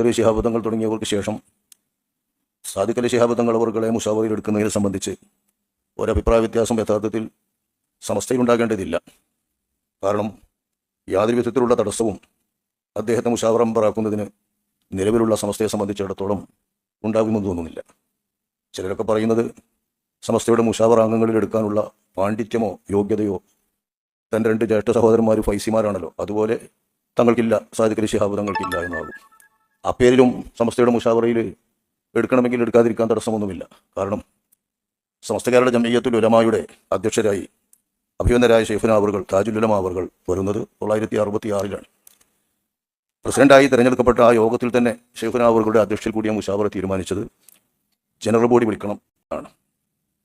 ഹൈദറി ശിഹാബുദ്ധങ്ങൾ തുടങ്ങിയവർക്ക് ശേഷം സാദിഖലി ശിഹാബുദ്ധങ്ങൾ അവർകളെ മുഷാവറിൽ എടുക്കുന്നതിനെ സംബന്ധിച്ച് ഒരഭിപ്രായ വ്യത്യാസം യഥാർത്ഥത്തിൽ സമസ്തയിലുണ്ടാകേണ്ടതില്ല കാരണം യാതൊരു വിധത്തിലുള്ള തടസ്സവും അദ്ദേഹത്തെ മുഷാവറമ്പറാക്കുന്നതിന് നിലവിലുള്ള സമസ്തയെ സംബന്ധിച്ചിടത്തോളം ഉണ്ടാകുമെന്ന് തോന്നുന്നില്ല. ചിലരൊക്കെ പറയുന്നത് സമസ്തയുടെ മുഷാവറാംഗങ്ങളിൽ എടുക്കാനുള്ള പാണ്ഡിത്യമോ യോഗ്യതയോ തന്റെ രണ്ട് ജ്യേഷ്ഠ സഹോദരന്മാർ ഫൈസിമാരാണല്ലോ. അതുപോലെ തങ്ങൾക്കില്ല സാദിഖലി ശിഹാബ് തങ്ങൾക്കില്ല എന്നാകും. ആ പേരിലും സമസ്തയുടെ മുഷാവറയിൽ എടുക്കണമെങ്കിൽ എടുക്കാതിരിക്കാൻ തടസ്സമൊന്നുമില്ല. കാരണം സമസ്തക്കാരുടെ ജമയ്യത്തുൽ ഉലമായുടെ അധ്യക്ഷരായി അഭിനന്ദരായ ഷെയ്ഫുന അവറുകൾ താജുൽ ഉലമ അവറുകൾ വരുന്നത് തൊള്ളായിരത്തി അറുപത്തി ആറിലാണ് പ്രസിഡന്റായി തിരഞ്ഞെടുക്കപ്പെട്ട ആ യോഗത്തിൽ തന്നെ ഷെയ്ഫുന അവറുകളുടെ അധ്യക്ഷയിൽ കൂടിയ മുഷാവറ തീരുമാനിച്ചത്. ജനറൽ ബോഡി വിളിക്കണം ആണ്.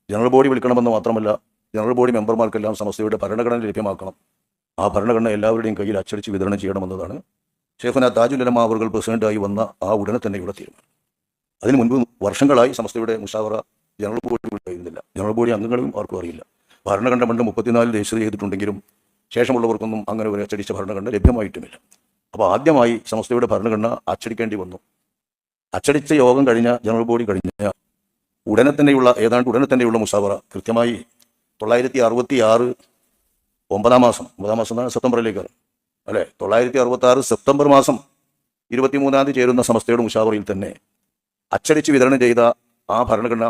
ജനറൽ ബോഡി വിളിക്കണമെന്ന് മാത്രമല്ല ജനറൽ ബോഡി മെമ്പർമാർക്കെല്ലാം സമസ്തയുടെ ഭരണഘടന ലഭ്യമാക്കണം. ആ ഭരണഘടന എല്ലാവരുടെയും കയ്യിൽ അച്ചടിച്ച് വിതരണം ചെയ്യണമെന്നതാണ് ഷെയ്ഖുന താജുൽ ഉലമ അവറുകൾ പ്രസിഡന്റായി വന്ന ആ ഉടനെ തന്നെയുള്ള തീരുമാനം. അതിനു മുൻപ് വർഷങ്ങളായി സമസ്തയുടെ മുഷാവറ ജനറൽ ബോഡി ഉണ്ടായിരുന്നില്ല ജനറൽ ബോഡി അംഗങ്ങളും ആർക്കും അറിയില്ല. ഭരണഘടന പണ്ട് മുപ്പത്തിനാല് രജിസ്റ്റർ ചെയ്തിട്ടുണ്ടെങ്കിലും ശേഷമുള്ളവർക്കൊന്നും അങ്ങനെ ഒരു അച്ചടിച്ച ഭരണഘടന ലഭ്യമായിട്ടുമില്ല. അപ്പോൾ ആദ്യമായി സമസ്തയുടെ ഭരണഘടന അച്ചടിക്കേണ്ടി വന്നു. അച്ചടിച്ച യോഗം കഴിഞ്ഞ ജനറൽ ബോഡി കഴിഞ്ഞ ഉടനെ തന്നെയുള്ള ഏതാണ്ട് ഉടനെ തന്നെയുള്ള മുഷാവറ കൃത്യമായി തൊള്ളായിരത്തി അറുപത്തി ആറ് ഒമ്പതാം മാസം ഒമ്പതാം മാസം സെപ്റ്റംബറിലേക്ക്. അല്ലേ? തൊള്ളായിരത്തി അറുപത്തി ആറ് സെപ്റ്റംബർ മാസം ഇരുപത്തിമൂന്നാം തീയതി ചേരുന്ന സമസ്തയുടെ മുഷാവറിയിൽ തന്നെ അച്ചടിച്ച് വിതരണം ചെയ്ത ആ ഭരണഘടന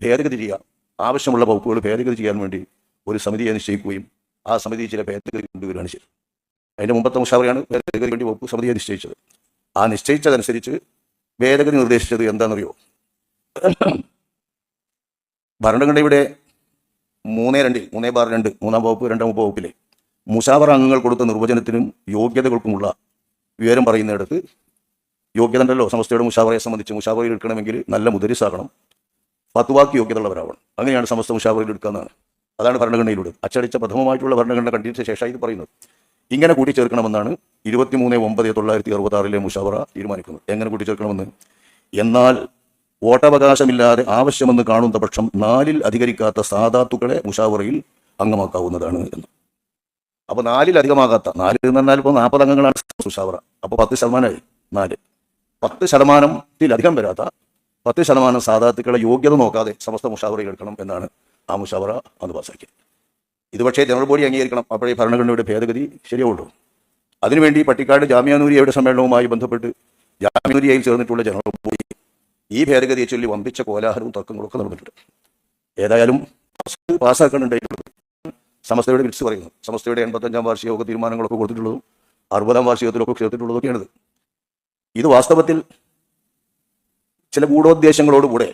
ഭേദഗതി ചെയ്യാൻ ആവശ്യമുള്ള വകുപ്പുകൾ ഭേദഗതി ചെയ്യാൻ വേണ്ടി ഒരു സമിതിയെ നിശ്ചയിക്കുകയും ആ സമിതി ചില ഭേദഗതി കൊണ്ടുവരികയാണ് ചെയ്തത്. അതിന്റെ മുമ്പത്തെ മുഷാവറിയാണ് ഭേദഗതി വേണ്ടി വകുപ്പ് സമിതിയെ നിശ്ചയിച്ചത്. ആ നിശ്ചയിച്ചതനുസരിച്ച് ഭേദഗതി നിർദ്ദേശിച്ചത് എന്താണെന്നറിയോ? ഭരണഘടനയുടെ മൂന്ന് രണ്ടിൽ മൂന്നേ ബാർ രണ്ട് മൂന്നാം വകുപ്പ് രണ്ടാം വകുപ്പിലെ മുഷാവറ അംഗങ്ങൾ കൊടുത്ത നിർവചനത്തിനും യോഗ്യതകൾക്കുമുള്ള വിവരം പറയുന്നിടത്ത് യോഗ്യത ഉണ്ടല്ലോ സമസ്തയുടെ മുഷാവറയെ സംബന്ധിച്ച് മുഷാവറയിൽ എടുക്കണമെങ്കിൽ നല്ല മുദരിസാകണം ഫത്വാക്ക് യോഗ്യത ഉള്ളവരാവണം അങ്ങനെയാണ് സമസ്ത മുഷാവറയിൽ എടുക്കുന്നതാണ് അതാണ് ഭരണഘടനയിലൂടെ. അച്ചടിച്ച പ്രഥമമായിട്ടുള്ള ഭരണഘടന കണ്ടിച്ച ശേഷമായി ഇത് പറയുന്നത്. ഇങ്ങനെ കൂട്ടിച്ചേർക്കണമെന്നാണ് ഇരുപത്തിമൂന്ന് ഒമ്പത് തൊള്ളായിരത്തി അറുപത്തി ആറിലെ മുഷാവറ തീരുമാനിക്കുന്നത്. എങ്ങനെ കൂട്ടിച്ചേർക്കണമെന്ന്? എന്നാൽ വോട്ടവകാശമില്ലാതെ ആവശ്യമെന്ന് കാണുന്ന പക്ഷം നാലിൽ അധികരിക്കാത്ത സാധാത്തുക്കളെ മുഷാവറയിൽ അംഗമാക്കാവുന്നതാണ് എന്ന്. അപ്പൊ നാലിലധികമാകാത്ത നാല് എന്ന് പറഞ്ഞാൽ ഇപ്പോൾ നാൽപ്പത് അംഗങ്ങളാണ് സുഷാവറ. അപ്പൊ പത്ത് ശതമാനമായി നാല്. പത്ത് ശതമാനത്തിലധികം വരാത്ത പത്ത് ശതമാനം സാധാത്തുക്കളെ യോഗ്യത നോക്കാതെ സമസ്ത മുഷാവറയിൽ എടുക്കണം എന്നാണ് ആ മുഷാവറ അന്ന് പാസാക്കിയത്. ഇത് പക്ഷേ ജനറൽ ബോഡി അംഗീകരിക്കണം. അപ്പോഴേ ഭരണഘടനയുടെ ഭേദഗതി ശരിയാവുള്ളൂ. അതിനുവേണ്ടി പട്ടിക്കാട് ജാമ്യാനൂരിയയുടെ സമ്മേളനവുമായി ബന്ധപ്പെട്ട് ജാമ്യാനൂരിയയിൽ ചേർന്നിട്ടുള്ള ജനറൽ ബോഡി ഈ ഭേദഗതിയെ ചൊല്ലി വമ്പിച്ച കോലാഹലവും തർക്കങ്ങളും ഒക്കെ നടന്നിട്ടുണ്ട്. ഏതായാലും പാസ്സാക്കാനുണ്ടായിട്ടുള്ളത് സമസ്തയുടെ വിളിച്ച് പറയുന്നത് സമസ്തയുടെ എൺപത്തഞ്ചാം വാർഷികയോഗ തീരുമാനങ്ങളൊക്കെ കൊടുത്തിട്ടുള്ളതും അറുപതാം വാർഷികത്തിലൊക്കെ ചേർത്തിട്ടുള്ളതൊക്കെയാണിത്. ഇത് വാസ്തവത്തിൽ ചില ഗൂഢോദ്ദേശങ്ങളോടുകൂടെ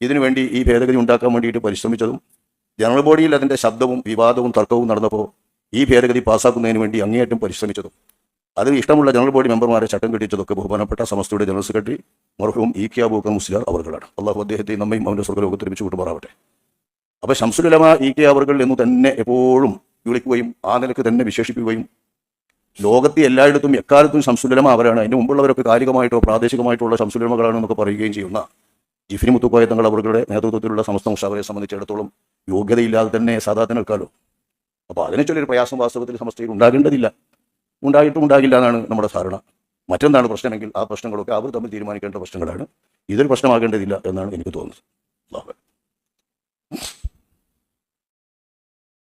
ഇതിനുവേണ്ടി ഈ ഭേദഗതി ഉണ്ടാക്കാൻ വേണ്ടിയിട്ട് പരിശ്രമിച്ചതും ജനറൽ ബോഡിയിൽ അതിന്റെ ശബ്ദവും വിവാദവും തർക്കവും നടന്നപ്പോൾ ഈ ഭേദഗതി പാസ്സാക്കുന്നതിന് വേണ്ടി അങ്ങേയറ്റം പരിശ്രമിച്ചതും അതിന് ഇഷ്ടമുള്ള ജനറൽ ബോഡി മെമ്പർമാരെ ചട്ടം കെട്ടിച്ചതൊക്കെ ബഹുമാനപ്പെട്ട സമസ്തയുടെ ജനറൽ സെക്രട്ടറി മർഹവും ഇ കെ അബൂക്കർ മുസ്ലിയാർ അവർകളാണ് അള്ളാഹു അദ്ദേഹത്തെ നമ്മയും അവന്റെ സ്വർഗലോകത്തിൽ ഒരുമിച്ച് കൂട്ടുമാറാവട്ടെ. അപ്പൊ ഷംസുലമ ഇ കെ അവർകൾ എന്ന് തന്നെ എപ്പോഴും വിളിക്കുകയും ആ നിലയ്ക്ക് തന്നെ വിശേഷിപ്പിക്കുകയും ലോകത്തെ എല്ലായിടത്തും എക്കാലത്തും ശംസുലമ അവരാണ്. അതിന് മുമ്പുള്ളവരൊക്കെ കാലികമായിട്ടോ പ്രാദേശികമായിട്ടുള്ള ശംസുലമകളാണ് എന്നൊക്കെ പറയുകയും ചെയ്യുന്ന ജിഫിനി മുത്തുക്കോയ തങ്ങൾ അവരുടെ നേതൃത്വത്തിലുള്ള സമസ്ത മുഷാവരെ സംബന്ധിച്ചിടത്തോളം യോഗ്യതയില്ലാതെ തന്നെ സാധാരണ നിൽക്കാലോ. അപ്പോൾ അതിനെ ചൊല്ലൊരു പ്രയാസം വാസ്തവത്തിൽ സമസ്തയിൽ ഉണ്ടാകേണ്ടതില്ല. ഉണ്ടായിട്ടും ഉണ്ടാകില്ല എന്നാണ് നമ്മുടെ ധാരണ. മറ്റെന്താണ് പ്രശ്നമെങ്കിൽ ആ പ്രശ്നങ്ങളൊക്കെ അവർ തമ്മിൽ തീരുമാനിക്കേണ്ട പ്രശ്നങ്ങളാണ്. ഇതൊരു പ്രശ്നമാകേണ്ടതില്ല എന്നാണ് എനിക്ക് തോന്നുന്നത്.